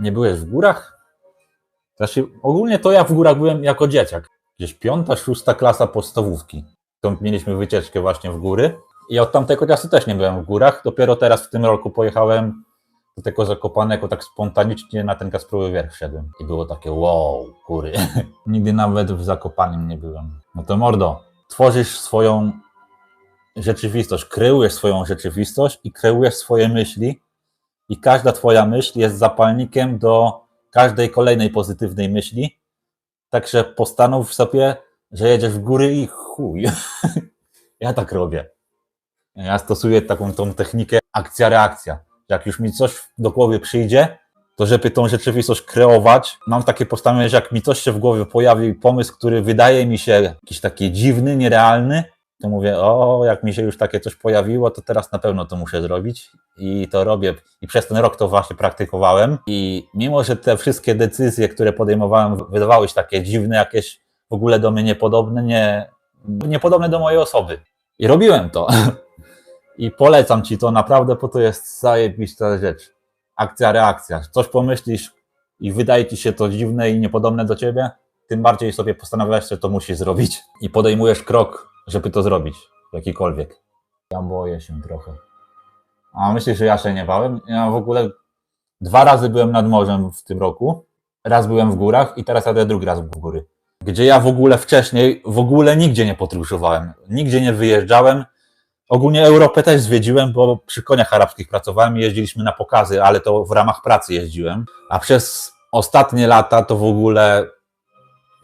Nie byłeś w górach? Znaczy, ogólnie to ja w górach byłem jako dzieciak. Gdzieś piąta, szósta klasa podstawówki. To mieliśmy wycieczkę właśnie w góry. I od tamtego czasu też nie byłem w górach. Dopiero teraz w tym roku pojechałem do tego Zakopanego tak spontanicznie na ten Kasprowy Wierch wszedłem. I było takie wow, góry. Nigdy nawet w Zakopanym nie byłem. No to mordo, tworzysz swoją rzeczywistość, kreujesz swoją rzeczywistość i kreujesz swoje myśli i każda twoja myśl jest zapalnikiem do każdej kolejnej pozytywnej myśli. Także postanów sobie, że jedziesz w góry i chuj. ja tak robię. Ja stosuję taką tą technikę akcja-reakcja. Jak już mi coś do głowy przyjdzie, to żeby tą rzeczywistość kreować, mam takie postawienie, że jak mi coś się w głowie pojawi, pomysł, który wydaje mi się jakiś taki dziwny, nierealny, to mówię, o, jak mi się już takie coś pojawiło, to teraz na pewno to muszę zrobić i to robię. I przez ten rok to właśnie praktykowałem i mimo, że te wszystkie decyzje, które podejmowałem, wydawały się takie dziwne, jakieś w ogóle do mnie niepodobne, nie, niepodobne do mojej osoby. I robiłem to. I polecam ci to naprawdę, bo to jest zajebista rzecz. Akcja, reakcja. Coś pomyślisz i wydaje ci się to dziwne i niepodobne do ciebie, tym bardziej sobie postanawiasz, że to musisz zrobić i podejmujesz krok, żeby to zrobić, jakikolwiek. Ja boję się trochę. A myślisz, że ja się nie bałem? Ja w ogóle dwa razy byłem nad morzem w tym roku. Raz byłem w górach i teraz jadę drugi raz w góry. Gdzie ja w ogóle wcześniej, w ogóle nigdzie nie podróżowałem. Nigdzie nie wyjeżdżałem. Ogólnie Europę też zwiedziłem, bo przy koniach arabskich pracowałem i jeździliśmy na pokazy, ale to w ramach pracy jeździłem. A przez ostatnie lata to w ogóle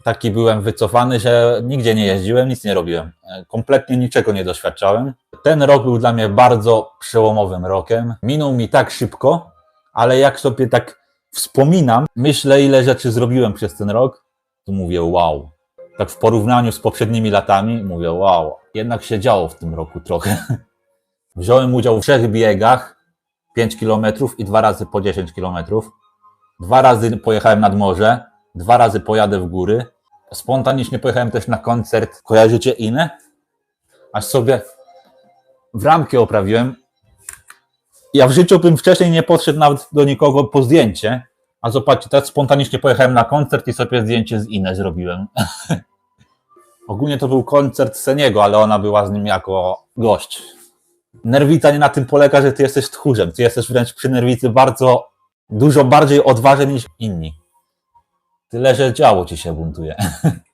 taki byłem wycofany, że nigdzie nie jeździłem, nic nie robiłem. E, Kompletnie niczego nie doświadczałem. Ten rok był dla mnie bardzo przełomowym rokiem. Minął mi tak szybko, ale jak sobie tak wspominam, myślę, ile rzeczy zrobiłem przez ten rok, to mówię wow. Tak w porównaniu z poprzednimi latami, mówię wow. Jednak się działo w tym roku trochę. Wziąłem udział w trzech biegach, 5 km i dwa razy po 10 km. Dwa razy pojechałem nad morze, dwa razy pojadę w góry. Spontanicznie pojechałem też na koncert. Kojarzycie inne? Aż sobie w ramkę oprawiłem. Ja w życiu bym wcześniej nie podszedł nawet do nikogo po zdjęcie. A zobaczcie, teraz spontanicznie pojechałem na koncert i sobie zdjęcie z Inę zrobiłem. Ogólnie to był koncert Seniego, ale ona była z nim jako gość. Nerwica nie na tym polega, że ty jesteś tchórzem. Ty jesteś wręcz przy nerwicy bardzo, dużo bardziej odważny niż inni. Tyle, że ciało ci się buntuje.